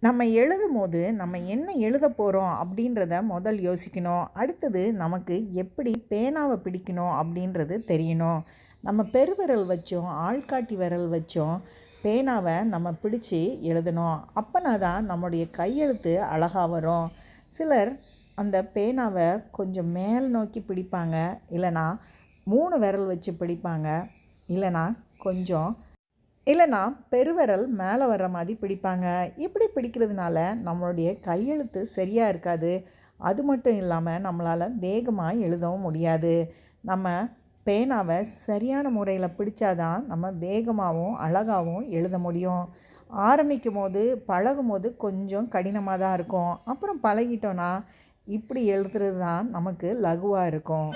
நம்ம எழுதும் போது நம்ம என்ன எழுத போகிறோம் அப்படின்றத முதல் யோசிக்கணும். அடுத்தது நமக்கு எப்படி பேனாவை பிடிக்கணும் அப்படின்றது தெரியணும். நம்ம பெருவிரல் வச்சோம் ஆள்காட்டி விரல் வச்சோம் பேனாவை நம்ம பிடிச்சி எழுதணும். அப்போனா தான் நம்முடைய கையெழுத்து அழகாக வரும். சிலர் அந்த பேனாவை கொஞ்சம் மேல் நோக்கி பிடிப்பாங்க. இல்லைனா மூணு விரல் வச்சு பிடிப்பாங்க. இல்லைனா கொஞ்சம் இல்லைனா பெருவிரல் மேலே வர்ற மாதிரி பிடிப்பாங்க. இப்படி பிடிக்கிறதுனால நம்மளுடைய கையெழுத்து சரியாக இருக்காது. அது மட்டும் இல்லாமல் நம்மளால் வேகமாக எழுதவும் முடியாது. நம்ம பேனாவை சரியான முறையில் பிடிச்சாதான் நம்ம வேகமாகவும் அழகாகவும் எழுத முடியும். ஆரம்பிக்கும் போது பழகும் போது கொஞ்சம் கடினமாக தான் இருக்கும். அப்புறம் பழகிட்டோன்னா இப்படி எழுதுறது தான் நமக்கு லகுவாக இருக்கும்.